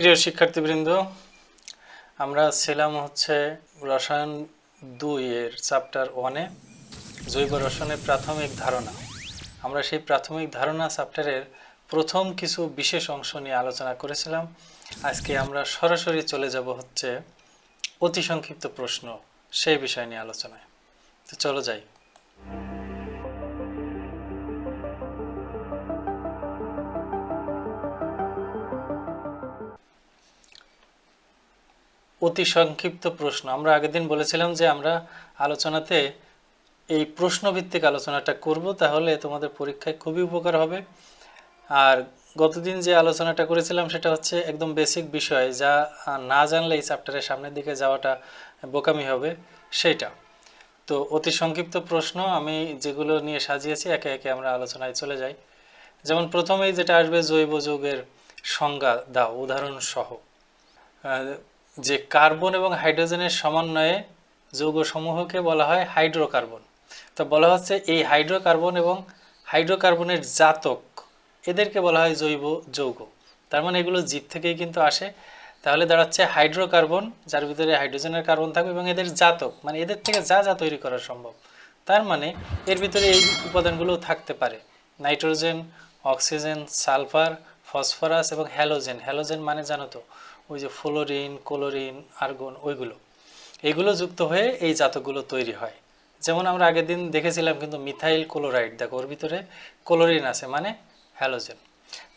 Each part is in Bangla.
প্রিয় শিক্ষার্থীবৃন্দ, আমরা ছিলাম হচ্ছে রসায়ন দুই এর চ্যাপ্টার ওয়ানে জৈব রসায়নের প্রাথমিক ধারণা। আমরা সেই প্রাথমিক ধারণা চ্যাপ্টারের প্রথম কিছু বিশেষ অংশ নিয়ে আলোচনা করেছিলাম। আজকে আমরা সরাসরি চলে যাব হচ্ছে অতি সংক্ষিপ্ত প্রশ্ন সেই বিষয় নিয়ে আলোচনায়। তো চলো যাই। অতি সংক্ষিপ্ত প্রশ্ন। আমরা আগের দিন বলেছিলাম যে আমরা আলোচনাতে এই প্রশ্নভিত্তিক আলোচনাটা করব তাহলে তোমাদের পরীক্ষায় খুবই উপকার হবে। আর গতদিন যে আলোচনাটা করেছিলাম সেটা হচ্ছে একদম বেসিক বিষয় যা না জানলে এই চ্যাপ্টারের সামনের দিকে যাওয়াটা বোকামি হবে সেটা তো অতি সংক্ষিপ্ত প্রশ্ন আমি যেগুলো নিয়ে সাজিয়েছি একে একে আমরা আলোচনায় চলে যাই। যেমন প্রথমেই যেটা আসবে জৈব যৌগের সংজ্ঞা দাও উদাহরণ সহ আহ, যে কার্বন এবং হাইড্রোজেনের সমন্বয়ে যৌগসমূহকে বলা হয় হাইড্রোকার্বন। তো বলা হচ্ছে এই হাইড্রোকার্বন এবং হাইড্রোকার্বনের জাতক, এদেরকে বলা হয় জৈব যৌগ। তার মানে এগুলো জীব থেকেই কিন্তু আসে। তাহলে দাঁড়াচ্ছে হাইড্রোকার্বন, যার ভিতরে হাইড্রোজেনের কার্বন থাকবে এবং এদের জাতক মানে এদের থেকে যা যা তৈরি করা সম্ভব। তার মানে এর ভিতরে এই উপাদানগুলো থাকতে পারে। নাইট্রোজেন, অক্সিজেন, সালফার, ফসফরাস এবং হ্যালোজেন। হ্যালোজেন মানে জানো তো ওই যে ফ্লোরিন, ক্লোরিন, আর্গন, ওইগুলো। এগুলো যুক্ত হয়ে এই জাতকগুলো তৈরি হয়। যেমন আমরা আগের দিন দেখেছিলাম কিন্তু মিথাইল ক্লোরাইড, দেখো ওর ভিতরে ক্লোরিন আছে মানে হ্যালোজেন।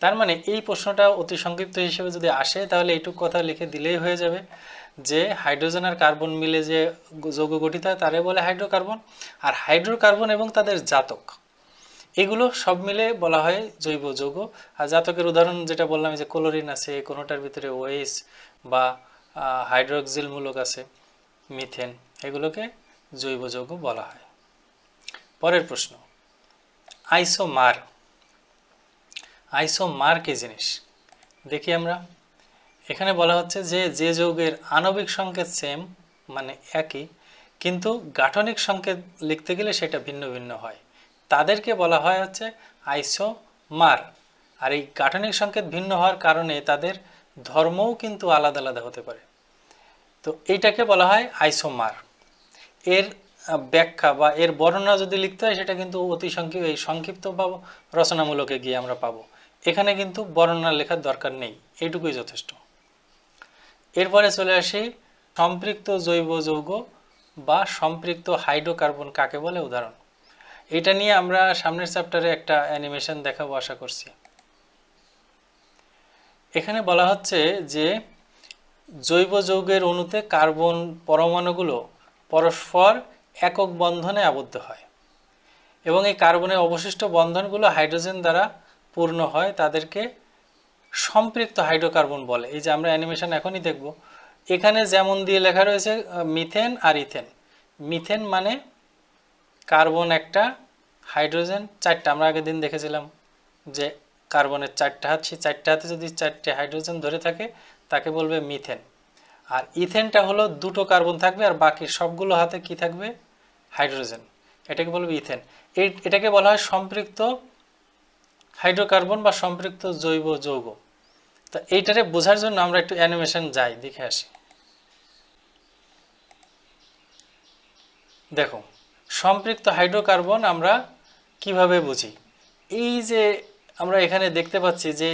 তার মানে এই প্রশ্নটা অতি সংক্ষিপ্ত হিসেবে যদি আসে, তাহলে এইটুকু কথা লিখে দিলেই হয়ে যাবে যে হাইড্রোজেন আর কার্বন মিলে যে যৌগ গঠিত হয়, তারে বলে হাইড্রোকার্বন। আর হাইড্রোকার্বন এবং তাদের জাতক। এগুলো সব মিলে বলা হয় জৈব যৌগ। আর জাতকের উদাহরণ যেটা বললাম যে ক্লোরিন আছে কোনোটার ভিতরে ওয়েস বা হাইড্রোক্সিল মূলক আছে মিথেন এগুলোকে জৈব যৌগ বলা হয়। পরের প্রশ্ন আইসোমার আইসোমার কি জিনিস? দেখি আমরা। এখানে বলা হচ্ছে যে যে যৌগের আণবিক সংকেত সেম মানে একই, কিন্তু গাঠনিক সংকেত লিখতে গেলে সেটা ভিন্ন ভিন্ন হয়। তাদেরকে বলা হয় হচ্ছে আইসোমার। আর এই গাঠনিক সংকেত ভিন্ন হওয়ার কারণে তাদের ধর্মও কিন্তু আলাদা আলাদা হতে পারে। তো এইটাকে বলা হয় আইসোমার। এর ব্যাখ্যা বা এর বর্ণনা যদি লিখতে হয়, সেটা কিন্তু অতি সংক্ষিপ্ত এই সংক্ষিপ্ত বা রচনামূলকে গিয়ে আমরা পাবো। এখানে কিন্তু বর্ণনা লেখার দরকার নেই, এইটুকুই যথেষ্ট। এরপরে চলে আসি, সম্পৃক্ত জৈব যৌগ বা সম্পৃক্ত হাইড্রোকার্বন কাকে বলে? উদাহরণ। এটা নিয়ে আমরা সামনের চ্যাপ্টারে একটা অ্যানিমেশন দেখাবো, আশা করছি। এখানে বলা হচ্ছে যে জৈব যৌগের অণুতে কার্বন পরমাণুগুলো পরস্পর একক বন্ধনে আবদ্ধ হয় এবং এই কার্বনের অবশিষ্ট বন্ধনগুলো হাইড্রোজেন দ্বারা পূর্ণ হয়, তাদেরকে সম্পৃক্ত হাইড্রোকার্বন বলে। এই যে আমরা অ্যানিমেশন এখনই দেখব। এখানে যেমন দিয়ে লেখা রয়েছে মিথেন আর ইথেন। মিথেন মানে কার্বন একটা, হাইড্রোজেন চারটা। আমরা আগের দিন দেখেছিলাম যে কার্বনের চারটা হাত, সেই চারটা হাতে যদি চারটে হাইড্রোজেন ধরে থাকে, তাকে বলবে মিথেন। আর ইথেনটা হলো দুটো কার্বন থাকবে আর বাকি সবগুলো হাতে কি থাকবে? হাইড্রোজেন। এটাকে বলবে ইথেন। এটাকে বলা হয় সম্পৃক্ত হাইড্রোকার্বন বা সম্পৃক্ত জৈব যৌগ। তা এইটারে বোঝার জন্য আমরা একটু অ্যানিমেশন যাই, দেখে আসি। দেখো সম্পৃক্ত হাইড্রোকার্বন আমরা কীভাবে বুঝি? এই যে আমরা এখানে দেখতে পাচ্ছি যে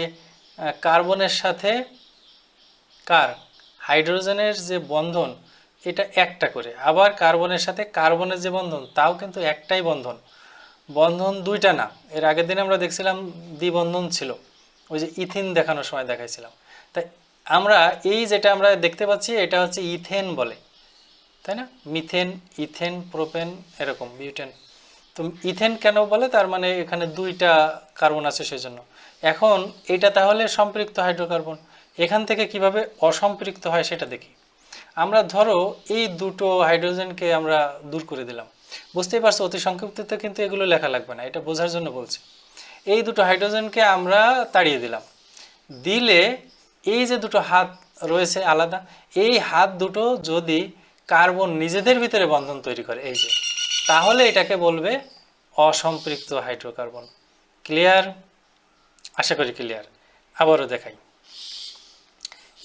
কার্বনের সাথে কার? হাইড্রোজেনের যে বন্ধন, এটা একটা করে। আবার কার্বনের সাথে কার্বনের যে বন্ধন, তাও কিন্তু একটাই বন্ধন। বন্ধন দুইটা না। এর আগের দিন আমরা দেখছিলাম দ্বিবন্ধন ছিল। ওই যে ইথিন দেখানোর সময় দেখাইছিলাম। তাই আমরা এই যেটা আমরা দেখতে পাচ্ছি, এটা হচ্ছে ইথেন বলে। তাই না? মিথেন, ইথেন, প্রোপেন এরকম বিউটেন তো ইথেন কেন বলে? তার মানে এখানে দুইটা কার্বন আছে সেজন্য। এখন এটা তাহলে সম্পৃক্ত হাইড্রোকার্বন। এখান থেকে কীভাবে অসম্পৃক্ত হয় সেটা দেখি। আমরা ধরো এই দুটো হাইড্রোজেনকে আমরা দূর করে দিলাম। বুঝতেই পারছ, অতি সংক্ষিপ্ততে কিন্তু এগুলো লেখা লাগবে না, এটা বোঝার জন্য বলছি। এই দুটো হাইড্রোজেনকে আমরা তাড়িয়ে দিলাম। দিলে এই যে দুটো হাত রয়েছে আলাদা, এই হাত দুটো যদি কার্বন নিজেদের ভিতরে বন্ধন তৈরি করে, এই যে। তাহলে এটাকে বলবে অসম্পৃক্ত হাইড্রোকার্বন। ক্লিয়ার? আশা করি ক্লিয়ার। আবারও দেখাই।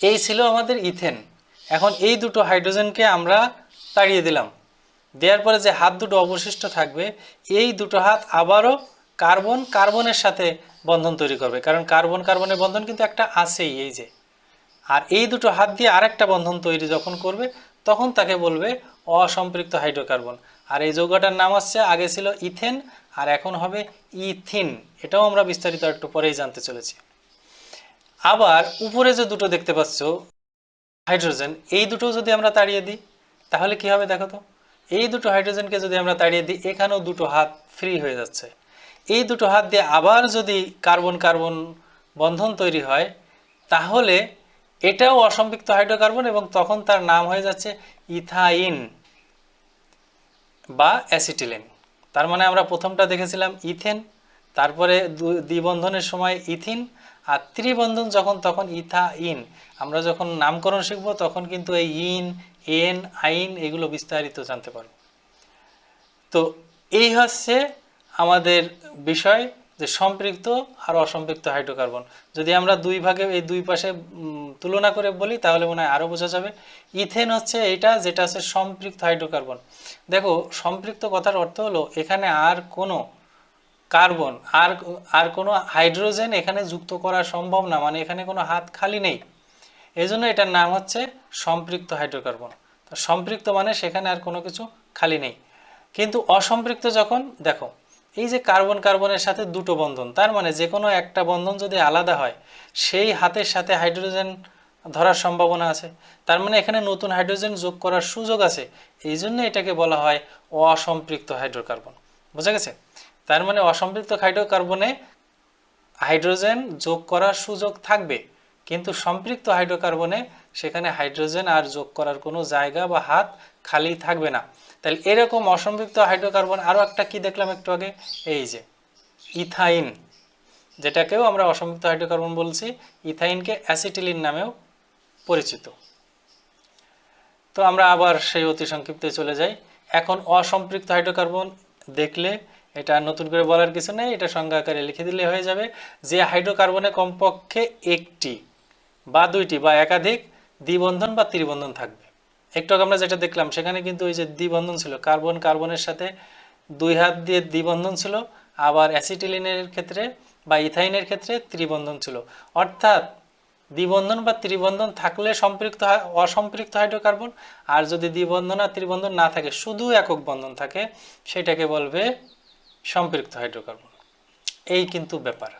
এই ছিল আমাদের ইথেন। এখন এই দুটো হাইড্রোজেনকে আমরা তাড়িয়ে দিলাম। দেওয়ার পরে যে হাত দুটো অবশিষ্ট থাকবে, এই দুটো হাত আবারও কার্বন, কার্বনের সাথে বন্ধন তৈরি করবে। কারণ কার্বন, কার্বনের বন্ধন কিন্তু একটা আছেই, এই যে। আর এই দুটো হাত দিয়ে আরেকটা বন্ধন তৈরি যখন করবে তখন তাকে বলবে অসম্পৃক্ত হাইড্রোকার্বন। আর এই যৌগটার নাম আসছে আগে ছিল ইথেন, আর এখন হবে ইথিন। এটাও আমরা বিস্তারিত একটু পরেই জানতে চলেছি। আবার উপরে যে দুটো দেখতে পাচ্ছ, হাইড্রোজেন, এই দুটো যদি আমরা তাড়িয়ে দিই, তাহলে কি হবে দেখো তো? এই দুটো হাইড্রোজেনকে যদি আমরা তাড়িয়ে দিই, এখানেও দুটো হাত ফ্রি হয়ে যাচ্ছে। এই দুটো হাত দিয়ে আবার যদি কার্বন কার্বন বন্ধন তৈরি হয়, তাহলে এটাও অসম্পৃক্ত হাইড্রোকার্বন এবং তখন তার নাম হয়ে যাচ্ছে ইথাইন বা অ্যাসিটিলিন। তার মানে আমরা প্রথমটা দেখেছিলাম ইথেন, তারপরে দ্বিবন্ধনের সময় ইথিন, আর ত্রিবন্ধন যখন, তখন ইথাইন। আমরা যখন নামকরণ শিখব, তখন কিন্তু এই ইন, এন, আইন এগুলো বিস্তারিত জানতে পারব। তো এই হচ্ছে আমাদের বিষয়। যে সম্পৃক্ত আর অসম্পৃক্ত হাইড্রোকার্বন। যদি আমরা দুই ভাগে, এই দুই পাশে তুলনা করে বলি, তাহলে মনে হয় আরও বোঝা যাবে। ইথেন হচ্ছে এটা, যেটা হচ্ছে সম্পৃক্ত হাইড্রোকার্বন। দেখো, সম্পৃক্ত কথার অর্থ হলো, এখানে আর কোনো কার্বন, আর আর কোনো হাইড্রোজেন এখানে যুক্ত করা সম্ভব না মানে এখানে কোনো হাত খালি নেই। এজন্য এটার নাম হচ্ছে সম্পৃক্ত হাইড্রোকার্বন। সম্পৃক্ত মানে সেখানে আর কোনো কিছু খালি নেই। কিন্তু অসম্পৃক্ত যখন, দেখো এই যে কার্বন কার্বনের সাথে দুটো বন্ধন, তার মানে যে কোনো একটা বন্ধন যদি আলাদা হয়, সেই হাতের সাথে হাইড্রোজেন ধরার সম্ভাবনা আছে। তার মানে এখানে নতুন হাইড্রোজেন যোগ করার সুযোগ আছে। এই জন্য এটাকে বলা হয় অসম্পৃক্ত হাইড্রোকার্বন। বোঝা গেছে? তার মানে অসম্পৃক্ত হাইড্রোকার্বনে হাইড্রোজেন যোগ করার সুযোগ থাকবে। কিন্তু সম্পৃক্ত হাইড্রোকার্বনে সেখানে হাইড্রোজেন আর যোগ করার কোনো জায়গা বা হাত খালি থাকবে না। তাহলে এরকম অসম্পৃক্ত হাইড্রোকার্বন আরও একটা কি দেখলাম একটু আগে? এই যে, ইথাইন, যেটাকেও আমরা অসম্পৃক্ত হাইড্রোকার্বন বলছি। ইথাইনকে অ্যাসিটিলিন নামেও পরিচিত। তো আমরা আবার সেই অতি সংক্ষিপ্তে চলে যাই। এখন অসম্পৃক্ত হাইড্রোকার্বন দেখলে এটা নতুন করে বলার কিছু নেই, এটা সংজ্ঞা আকারে লিখে দিলে হয়ে যাবে। যে হাইড্রোকার্বনে কমপক্ষে একটি বা দুইটি, বা একাধিক দ্বিবন্ধন বা ত্রিবন্ধন থাকবে। একটু আমরা যেটা দেখলাম, সেখানে কিন্তু ওই যে দ্বিবন্ধন ছিল, কার্বন, কার্বনের সাথে দুই হাত দিয়ে দ্বিবন্ধন ছিল, আবার অ্যাসিটিলিনের ক্ষেত্রে বা ইথাইনের ক্ষেত্রে ত্রিবন্ধন ছিল। অর্থাৎ দ্বিবন্ধন বা ত্রিবন্ধন থাকলে সম্পৃক্ত অসম্পৃক্ত হাইড্রোকার্বন, আর যদি দ্বিবন্ধন আর ত্রিবন্ধন না থাকে, শুধু একক বন্ধন থাকে, সেটাকে বলবে সম্পৃক্ত হাইড্রোকার্বন। এই কিন্তু ব্যাপার।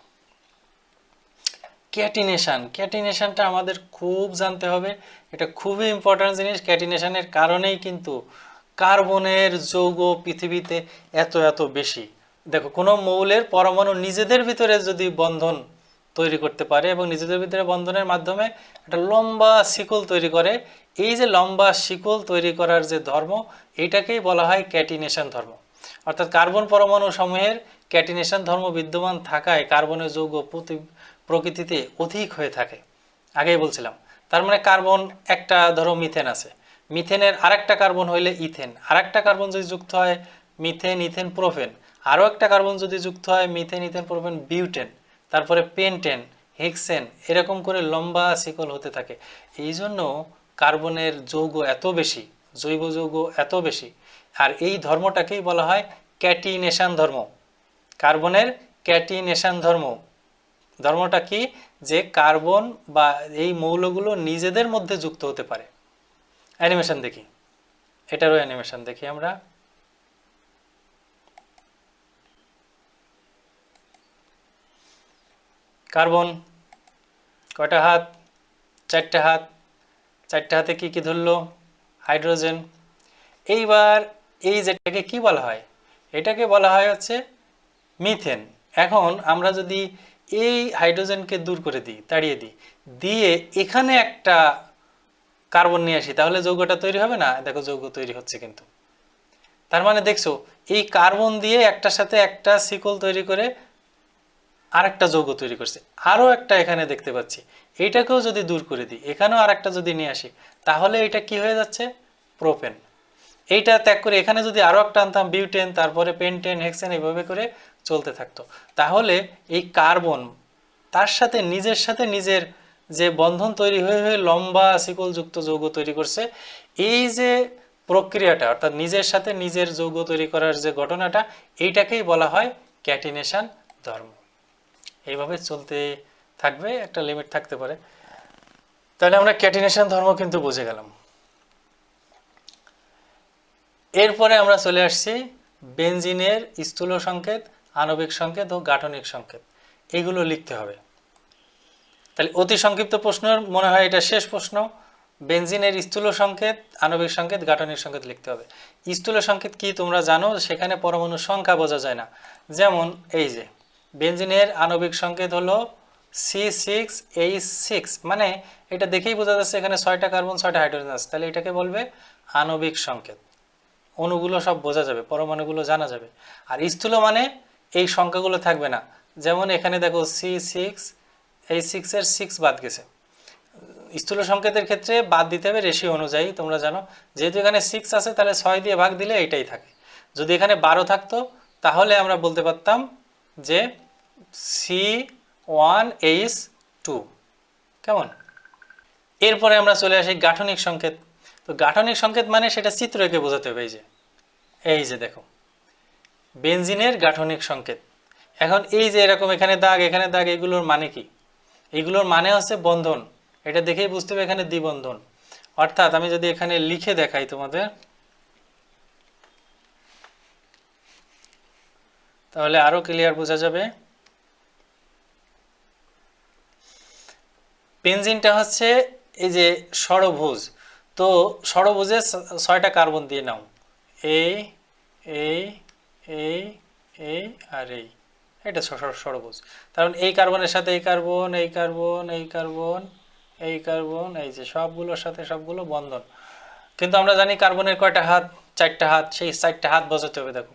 ক্যাটিনেশন ক্যাটিনেশানটা আমাদের খুব জানতে হবে। এটা খুবই ইম্পর্ট্যান্ট জিনিস। ক্যাটিনেশানের কারণেই কিন্তু কার্বনের যৌগ পৃথিবীতে এত এত বেশি। দেখো, কোনো মৌলের পরমাণু নিজেদের ভিতরে যদি বন্ধন তৈরি করতে পারে এবং নিজেদের ভিতরে বন্ধনের মাধ্যমে একটা লম্বা শিকল তৈরি করে, এই যে লম্বা শিকল তৈরি করার যে ধর্ম, এটাকেই বলা হয় ক্যাটিনেশন ধর্ম। অর্থাৎ কার্বন পরমাণু সমূহের ক্যাটিনেশন ধর্ম বিদ্যমান থাকায় কার্বনের যৌগ প্রতি প্রকৃতিতে অধিক হয়ে থাকে। আগেই বলছিলাম, তার মানে কার্বন একটা, ধরো মিথেন আছে। মিথেনের আরেকটা কার্বন হইলে ইথেন। আরেকটা কার্বন যদি যুক্ত হয় মিথেন, ইথেন প্রোফেন আরও একটা কার্বন যদি যুক্ত হয় মিথেন, ইথেন প্রোফেন বিউটেন। তারপরে পেন্টেন, হেক্সেন, এরকম করে লম্বা শিকল হতে থাকে। এই জন্য কার্বনের যৌগ এত বেশি, জৈব যৌগ এত বেশি। আর এই ধর্মটাকেই বলা হয় ক্যাটিনেশান ধর্ম। কার্বনের ক্যাটিনেশান ধর্ম। ধর্মটা কি? যে কার্বন বা এই মৌলগুলো নিজেদের মধ্যে যুক্ত হতে পারে। অ্যানিমেশন দেখি। এটারও অ্যানিমেশন দেখি আমরা। কার্বন, কয়টা হাত? চারটে হাত। চারটে হাতে কি কি ধরলো? হাইড্রোজেন। এইবার এই যেটাকে কি বলা হয়? এটাকে বলা হয় হচ্ছে মিথেন। এখন আমরা যদি এই হাইড্রোজেনকে দূর করে দিই, তাড়িয়ে দিই। দিয়ে এখানে একটা কার্বন নিয়ে আসি, তাহলে যৌগটা তৈরি হবে না? দেখো যৌগ তৈরি হচ্ছে কিন্তু। তার মানে দেখছ, এই কার্বন দিয়ে একটার সাথে একটা শিকল তৈরি করে আরেকটা যৌগ তৈরি করছে। আরও একটা এখানে দেখতে পাচ্ছি। এইটাকেও যদি দূর করে দিই, এখানেও আরেকটা যদি নিয়ে আসি, তাহলে এটা কি হয়ে যাচ্ছে? প্রোপেন। এইটা ত্যাগ করে এখানে যদি আরও একটা আনতাম, বিউটেন, তারপরে পেন্টেন, হেক্সেন, এইভাবে করে চলতে থাকতো। তাহলে এই কার্বন তার সাথে নিজের সাথে নিজের যে বন্ধন তৈরি হয়ে হয়ে লম্বা শিকলযুক্ত যৌগ তৈরি করছে, এই যে প্রক্রিয়াটা, অর্থাৎ নিজের সাথে নিজের যৌগ তৈরি করার যে ঘটনাটা, এইটাকেই বলা হয় ক্যাটিনেশন ধর্ম। এইভাবে চলতে থাকবে, একটা লিমিট থাকতে পারে। তাহলে আমরা ক্যাটিনেশন ধর্ম কিন্তু বুঝে গেলাম। এরপরে আমরা চলে আসছি বেনজিনের স্থূল সংকেত আণবিক সংকেত ও গাঠনিক সংকেত। এগুলো লিখতে হবে। তাহলে অতি সংক্ষিপ্ত প্রশ্ন মনে হয় এটা শেষ প্রশ্ন। বেনজিনের স্থূল সংকেত, আণবিক সংকেত, গাঠনিক সংকেত লিখতে হবে। স্থূল সংকেত কি তোমরা জানো? সেখানে পরমাণুর সংখ্যা বোঝা যায় না। যেমন এই যে, বেনজিনের আণবিক সংকেত হলো সি সিক্স এইচ সিক্স। মানে এটা দেখেই বোঝা যাচ্ছে এখানে ছয়টা কার্বন, ছয়টা হাইড্রোজেন আছে। তাহলে এটাকে বলবে আণবিক সংকেত। অণুগুলো সব বোঝা যাবে, পরমাণুগুলো জানা যাবে। আর স্থূল মানে এই সংখ্যাগুলো থাকবে না। যেমন এখানে দেখো সি সিক্স এই সিক্সের সিক্স বাদ গেছে। স্থূল সংকেতের ক্ষেত্রে বাদ দিতে হবে রেশিও অনুযায়ী, তোমরা জানো। যেহেতু এখানে সিক্স আছে, তাহলে ছয় দিয়ে ভাগ দিলে এইটাই থাকে। যদি এখানে বারো থাকতো, তাহলে আমরা বলতে পারতাম যে সি ওয়ান এইচ টু কেমন? এরপরে আমরা চলে আসি গাঠনিক সংকেত। তো গাঠনিক সংকেত মানে সেটা চিত্র এঁকে বোঝাতে হবে, এই যে। এই যে দেখো। বেনজিনের গাঠনিক সংকেত। এখন এই যে এরকম এখানে দাগ এখানে দাগ, এগুলোর মানে কি? এগুলোর মানে হচ্ছে বন্ধন। এটা দেখেই বুঝতে হবে এখানে দ্বিবন্ধন। অর্থাৎ আমি যদি এখানে লিখে দেখাই তোমাদের, তাহলে আরও ক্লিয়ার বোঝা যাবে। পেনজিনটা হচ্ছে এই যে ষড়ভুজ। তো ষড়ভুজে ছয়টা কার্বন দিয়ে নাও। এই এই এই এই আর এই এটা ষ- কারণ এই কার্বনের সাথে এই কার্বন এই কার্বন এই কার্বন এই কার্বন, এই যে সবগুলোর সাথে সবগুলো বন্ধন। কিন্তু আমরা জানি কার্বনের কয়টা হাত? চারটা হাত। সেই চারটা হাত বোঝাতে হবে, দেখো।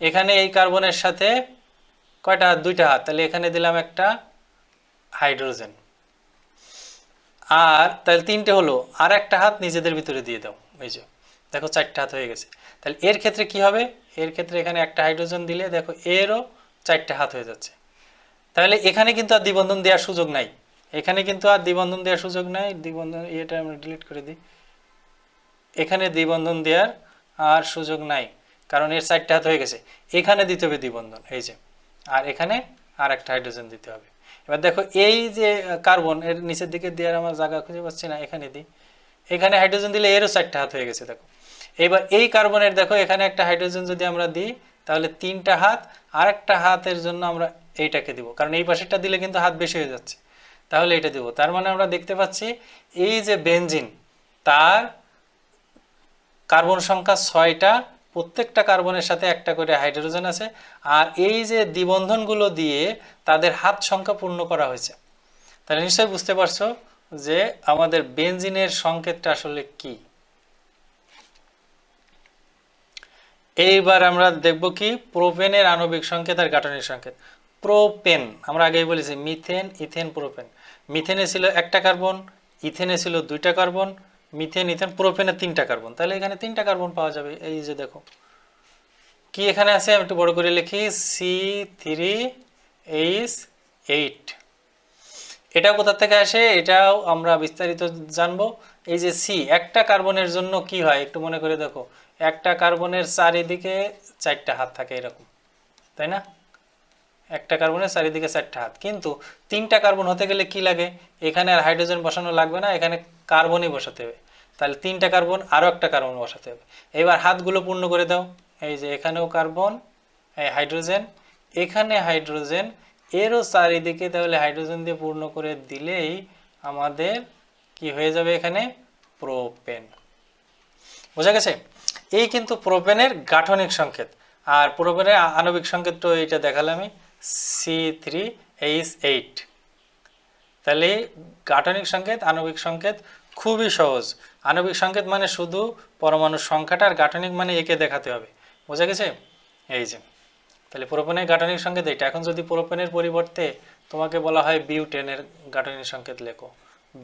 এখানে এই কার্বনের সাথে কয়টা হাত? দুইটা হাত। তাহলে এখানে দিলাম একটা হাইড্রোজেন। আর তাহলে তিনটে হলো। আর একটা হাত নিজেদের ভিতরে দিয়ে দাও। এই যে, দেখো চারটা হাত হয়ে গেছে। তাহলে এর ক্ষেত্রে কি হবে? এর ক্ষেত্রে এখানে একটা হাইড্রোজেন দিলে দেখো এরও চারটা হাত হয়ে যাচ্ছে। তাহলে এখানে কিন্তু আর দ্বিবন্ধন দেওয়ার সুযোগ নাই। এখানে কিন্তু আর দ্বিবন্ধন দেওয়ার সুযোগ নাই। দ্বিবন্ধন এটা আমরা ডিলিট করে দিই। এখানে দ্বিবন্ধন দেওয়ার আর সুযোগ নাই, কারণ এর চারটে হাত হয়ে গেছে। এখানে দিতে হবে দ্বিবন্ধন, এই যে। আর এখানে আর একটা হাইড্রোজেন দিতে হবে। এবার দেখো এই যে কার্বন এর নিচের দিকে দেওয়ার আমার জায়গা খুঁজে পাচ্ছি না, এখানে দিই। এখানে হাইড্রোজেন দিলে এরও চারটে হাত হয়ে গেছে, দেখো। এবার এই কার্বনের, দেখো, এখানে একটা হাইড্রোজেন যদি আমরা দিই, তাহলে তিনটা হাত আর একটা হাতের জন্য আমরা এইটাকে দিব। কারণ এই পাশেরটা দিলে কিন্তু হাত বেশি হয়ে যাচ্ছে। তাহলে এটা দেবো। তার মানে আমরা দেখতে পাচ্ছি, এই যে বেঞ্জিন তার কার্বন সংখ্যা ছয়টা, প্রত্যেকটা কার্বনের সাথে একটা করে হাইড্রোজেন আছে, আর এই যে দ্বিবন্ধনগুলো দিয়ে তাদের হাত সংখ্যা পূর্ণ করা হয়েছে। তাহলে নিশ্চয়ই বুঝতে পারছ যে আমাদের বেঞ্জিনের সংকেতটা আসলে কি? এইবার আমরা দেখব কি? প্রোপেনের আণবিক সংকেত আর গাঠনিক সংকেত। প্রোপেন, আমরা আগেই বলেছি, মিথেন, ইথেন, প্রোপেন। মিথেনে ছিল একটা কার্বন, ইথেনে ছিল দুইটা কার্বন, মিথেন, ইথেন, প্রোপেনে তিনটা কার্বন। তাহলে এখানে তিনটা কার্বন পাওয়া যাবে। এই যে দেখো। কি এখানে আছে? আমি একটু বড় করে লিখি। সি থ্রি এইচ এইট এটা কোথা থেকে আসে? এটাও আমরা বিস্তারিত জানব। এই যে সি একটা কার্বনের জন্য কি হয়? একটু মনে করে দেখো। একটা কার্বনের চারিদিকে চারটা হাত থাকে এরকম, তাই না? একটা কার্বনের চারিদিকে চারটা হাত। কিন্তু তিনটা কার্বন হতে গেলে কি লাগে? এখানে আর হাইড্রোজেন বসানো লাগবে না, এখানে কার্বনই বসাতে হবে। তাহলে তিনটা কার্বন, আরও একটা কার্বন বসাতে হবে। এবার হাতগুলো পূর্ণ করে দাও। এই যে এখানেও কার্বন, এই হাইড্রোজেন, এখানে হাইড্রোজেন, এরও চারিদিকে তাহলে হাইড্রোজেন দিয়ে পূর্ণ করে দিলেই আমাদের কি হয়ে যাবে এখানে? প্রোপেন। বোঝা গেছে? এই কিন্তু প্রোপেনের গাঠনিক সংকেত। আর প্রোপেনের আণবিক সংকেত তো এটা দেখালাম আমি সি থ্রি এইচ এইট তাহলে গাঠনিক সংকেত, আণবিক সংকেত খুবই সহজ। আণবিক সংকেত মানে শুধু পরমাণুর সংখ্যাটা আর গাঠনিক মানে একে দেখাতে হবে। বোঝা গেছে? এই যে। তাহলে প্রোপেনের গাঠনিক সংকেত এটা এখন যদি প্রোপেনের পরিবর্তে তোমাকে বলা হয় বিউটেনের গাঠনিক সংকেত লেখো।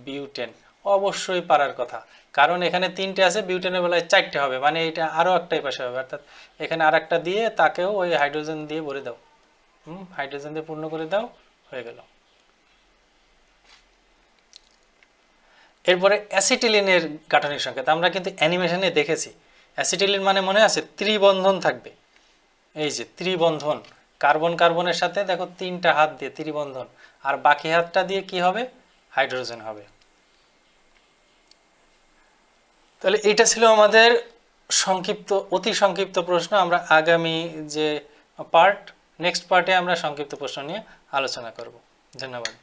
বিউটেন। অবশ্যই পারার কথা। কারণ এখানে তিনটে আছে, বিউটেনের বেলায় চারটে হবে মানে এটা আরও একটাই পাশে হবে। অর্থাৎ এখানে আর একটা দিয়ে তাকেও ওই হাইড্রোজেন দিয়ে ভরে দাও। হুম, হাইড্রোজেন দিয়ে পূর্ণ করে দাও, হয়ে গেল। এরপরে অ্যাসিটিলিনের গাঠনিক সংকেত। আমরা কিন্তু অ্যানিমেশনে দেখেছি। অ্যাসিটিলিন মানে মনে আছে ত্রিবন্ধন থাকবে। এই যে ত্রিবন্ধন, কার্বন কার্বনের সাথে দেখো তিনটা হাত দিয়ে ত্রিবন্ধন, আর বাকি হাতটা দিয়ে কি হবে? হাইড্রোজেন হবে। তাহলে এটা ছিল আমাদের সংক্ষিপ্ত, অতি সংক্ষিপ্ত প্রশ্ন। আমরা আগামী যে পার্ট নেক্সট পার্টে আমরা সংক্ষিপ্ত প্রশ্ন নিয়ে আলোচনা করব। ধন্যবাদ।